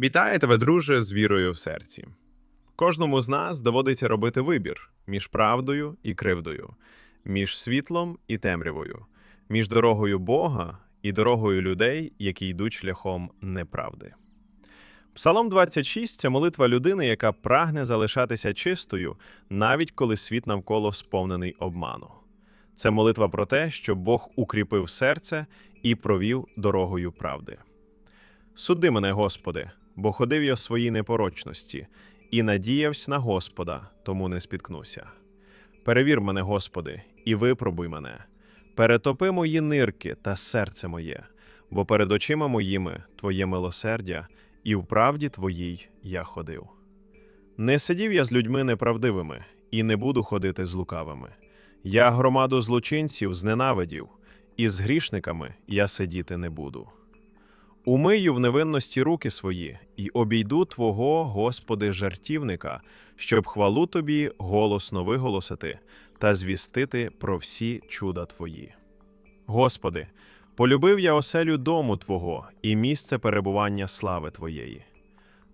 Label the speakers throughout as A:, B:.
A: Вітаю тебе, друже, з вірою в серці. Кожному з нас доводиться робити вибір між правдою і кривдою, між світлом і темрявою, між дорогою Бога і дорогою людей, які йдуть шляхом неправди. Псалом 26 – це молитва людини, яка прагне залишатися чистою, навіть коли світ навколо сповнений обману. Це молитва про те, що Бог укріпив серце і провів дорогою правди. Суди мене, Господи, бо ходив я в своїй непорочності, і надіявся на Господа, тому не спіткнуся. Перевір мене, Господи, і випробуй мене. Перетопи мої нирки та серце моє, бо перед очима моїми Твоє милосердя, і в правді Твоїй я ходив. Не сидів я з людьми неправдивими, і не буду ходити з лукавими. Я громаду злочинців зненавидів, і з грішниками я сидіти не буду. Умию в невинності руки свої і обійду Твого, Господи, жартівника, щоб хвалу Тобі голосно виголосити та звістити про всі чуда Твої. Господи, полюбив я оселю дому Твого і місце перебування слави Твоєї.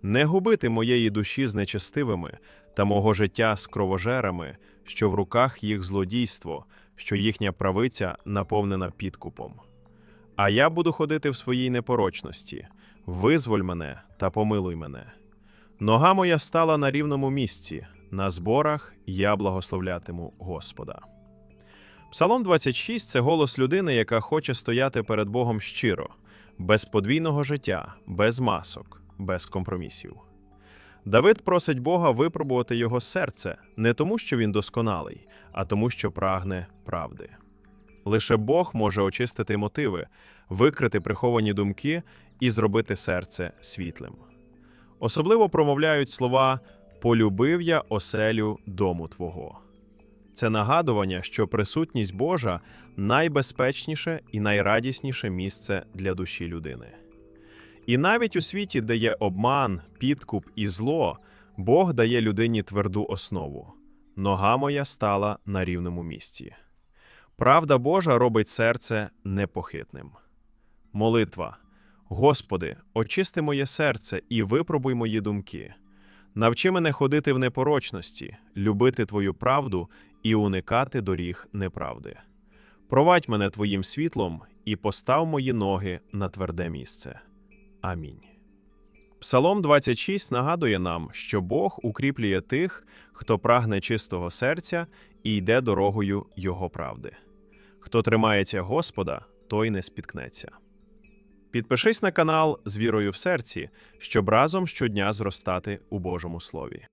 A: Не губити моєї душі з нечестивими та мого життя з кровожерами, що в руках їх злодійство, що їхня правиця наповнена підкупом. А я буду ходити в своїй непорочності. Визволь мене та помилуй мене. Нога моя стала на рівному місці, на зборах я благословлятиму Господа. Псалом 26 це голос людини, яка хоче стояти перед Богом щиро, без подвійного життя, без масок, без компромісів. Давид просить Бога випробувати його серце не тому, що він досконалий, а тому, що прагне правди. Лише Бог може очистити мотиви, викрити приховані думки і зробити серце світлим. Особливо промовляють слова Полюбив я оселю дому Твого. Це нагадування, що присутність Божа найбезпечніше і найрадісніше місце для душі людини. І навіть у світі, де є обман, підкуп і зло, Бог дає людині тверду основу. Нога моя стала на рівному місці. Правда Божа робить серце непохитним. Молитва. Господи, очисти моє серце і випробуй мої думки. Навчи мене ходити в непорочності, любити Твою правду і уникати доріг неправди. Провадь мене Твоїм світлом і постав мої ноги на тверде місце. Амінь. Псалом 26 нагадує нам, що Бог укріплює тих, хто прагне чистого серця і йде дорогою Його правди. Хто тримається Господа, той не спіткнеться. Підпишись на канал з вірою в серці, щоб разом щодня зростати у Божому Слові.